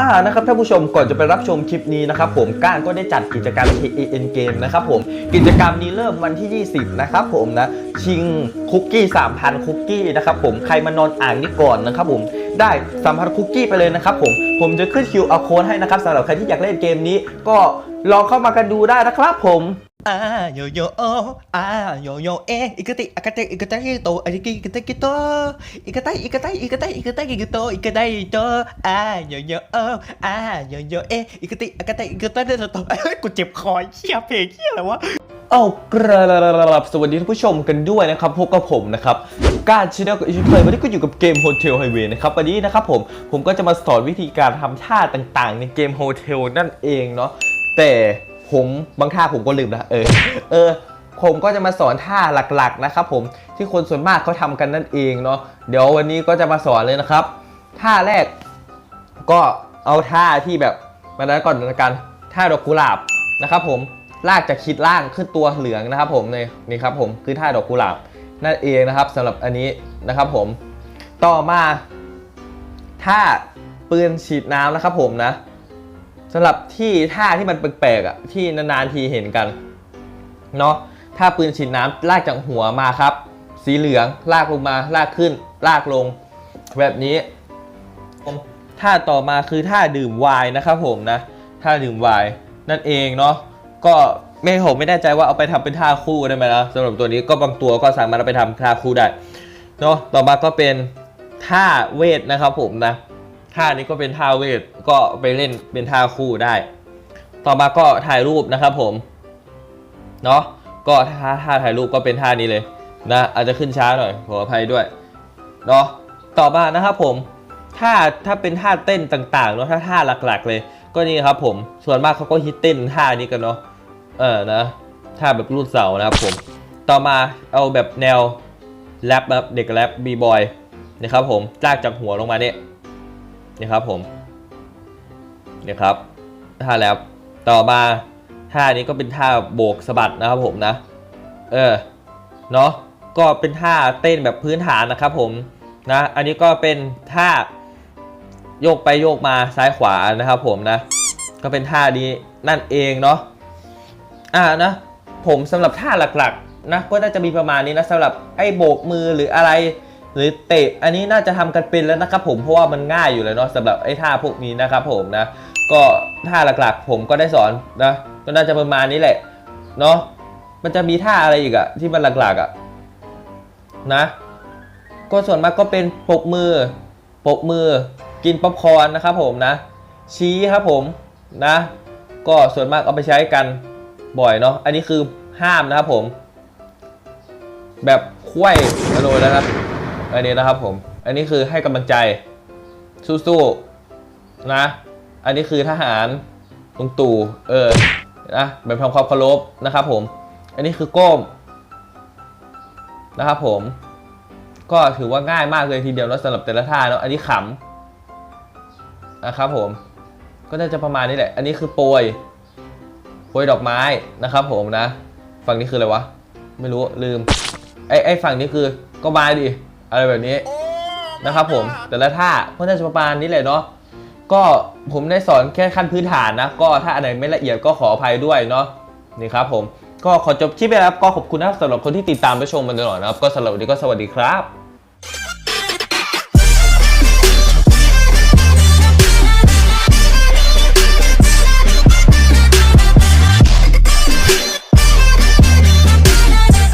อ่านะครับท่านผู้ชมก่อนจะไปรับชมคลิปนี้นะครับผมก้านก็ได้จัดกิจกรรม KAN Game นะครับผมกิจกรรมนี้เริ่มวันที่ 20 นะครับผมนะชิงคุกกี้ 3,000 คุกกี้นะครับผมใครมานอนอ่างนี่ก่อนนะครับผมได้3,000คุกกี้ไปเลยนะครับผมผมจะขึ้น QR code ให้นะครับสำหรับใครที่อยากเล่นเกมนี้ ก็ลองเข้ามากันดูได้นะครับผม อาโยโยโออาโยโยเออิกติอากาเตอิกาเตอิโตอิกิอิกาเตกิโตอิกาไตอิกาไตอิกาไตอิกตอิกาโตอิกาไตโตอาโยโยโออาโยโยเออิกติอากาเตอิกาเตเดโตเฮ้ยกูเจ็บคอเชี่ยเพลงเชี่ยอะไรวะเอ้ากราบสวัสดีท่านผู้ชมกันด้วยนะครับพบกับผมนะครับการชินกับอิชิเพลวันนี้ก็อยู่กับเกม Hotel Highway นะครับวันนี้นะครับผมผมก็จะมาสอนวิธีการทำท่าต่างๆ ในเกม Hotel นั่นเองเนาะแต่ ผมบางท่าผมก็ลืมนะเออเออ ผมก็จะมาสอนท่าหลักๆนะครับผมที่คนส่วนมากเขาทำกันนั่นเองเนาะเดี๋ยววันนี้ก็จะมาสอนเลยนะครับ ท่าแรกก็เอาท่าที่แบบมาแล้วก่อนละกันท่าดอกกุหลาบนะครับ ผมลากจากคิดล่างขึ้นตัวเหลืองนะครับ ผมนี่นี่ครับ ผมคือท่าดอกกุหลาบนั่นเองนะครับสำหรับอันนี้นะครับ ผมต่อมาท่าปืนฉีดน้ำนะครับ ผมนะ สำหรับที่ท่าที่มันแปลกๆอะที่นานๆทีเห็นกันเนาะท่าปืนฉีดน้ำลากจากหัวมาครับ สีเหลืองลากลงมาลากขึ้น ลากลง แบบนี้ท่าต่อมาคือท่าดื่มไวน์นะครับผมนะท่าดื่มไวน์นั่นเองเนาะก็ไม่ผมไม่แน่ใจว่าเอาไปทำเป็นท่าคู่ได้ไหมนะสำหรับตัวนี้ก็บางตัวก็สามารถเอาไปทำท่าคู่ได้เนาะต่อมาก็เป็นท่าเวทนะครับผมนะ ท่านี้ก็เป็นท่าเวทก็ไปเล่นเป็นท่าคู่ได้ ต่อมาก็ถ่ายรูปนะครับผม เนาะก็ท่าท่าถ่ายรูปก็เป็นท่านี้เลยนะอาจจะขึ้นช้าหน่อยขออภัยด้วยเนาะต่อมานะครับผมถ้าถ้าเป็นท่าเต้นต่างๆเนาะถ้าท่าหลักๆ เลย ก็นี่ครับผมส่วนมากเขาก็ฮิตเต้นท่านี้กันเนาะเออนะท่าแบบรูดเสานะครับผมต่อมาเอาแบบแนวแรปแบบเด็กแรปบีบอยนะครับผมลากจากหัวลงมาเนี่ย นี่ครับผมนี่ครับท่าแรปต่อมาท่านี้ก็เป็นท่าโบกสะบัดนะครับผมนะ เออเนาะก็เป็นท่าเต้นแบบพื้นฐานนะครับผมนะอันนี้ก็เป็นท่าโยกไปโยกมาซ้ายขวานะครับผมนะ ก็เป็นท่านี้นั่นเองเนาะอ่านะผมสำหรับท่าหลักๆนะก็น่าจะมีประมาณนี้นะสำหรับไอ้โบกมือหรืออะไร หรือเตะอันนี้น่าจะทำกันเป็นแล้วนะครับผมเพราะว่ามันง่ายอยู่เลยเนาะสำหรับไอ้ท่าพวกนี้นะครับผมนะก็ท่าหลักๆ ผมก็ได้สอนนะก็น่าจะประมาณนี้แหละเนาะมันจะมีท่าอะไรอีกอะที่มันหลักๆอะนะ ก็ส่วนมากก็เป็นปกมือปกมือกินป๊อปคอร์นนะครับผมนะ ชี้ครับผมนะ ก็ส่วนมากเอาไปใช้กันบ่อยเนาะอันนี้คือห้ามนะครับผม แบบคุ้ยกระโดดนะครับ อันนี้นะครับผม อันนี้คือให้กำลังใจสู้ๆนะ อันนี้คือทหารลุงตู่เออนะแบบทำความเคารพนะครับผม อันนี้คือก้มนะครับผม ก็ถือว่าง่ายมากเลยทีเดียวเนาะสำหรับแต่ละท่าเนาะอันนี้ขำนะครับผม ก็น่าจะประมาณนี้แหละ อันนี้คือโปรยโปรยดอกไม้นะครับ ผมนะ ฝั่งนี้คืออะไรวะ ไม่รู้ลืมไอ้ไอ้ฝั่งนี้คือก็มาดิ อะไรแบบนี้นะครับผมแต่ละท่าก็น่าจะประมาณนี้แหละเนาะก็ผมได้สอนแค่ขั้นพื้นฐานนะ ก็ถ้าอันไหนไม่ละเอียดก็ขออภัยด้วยเนาะนี่ครับผมก็ขอจบคลิปไปแล้วครับก็ขอบคุณนะครับสำหรับคนที่ติดตามและชมมาตลอดนะครับ ก็สำหรับวันนี้ก็สวัสดีครับ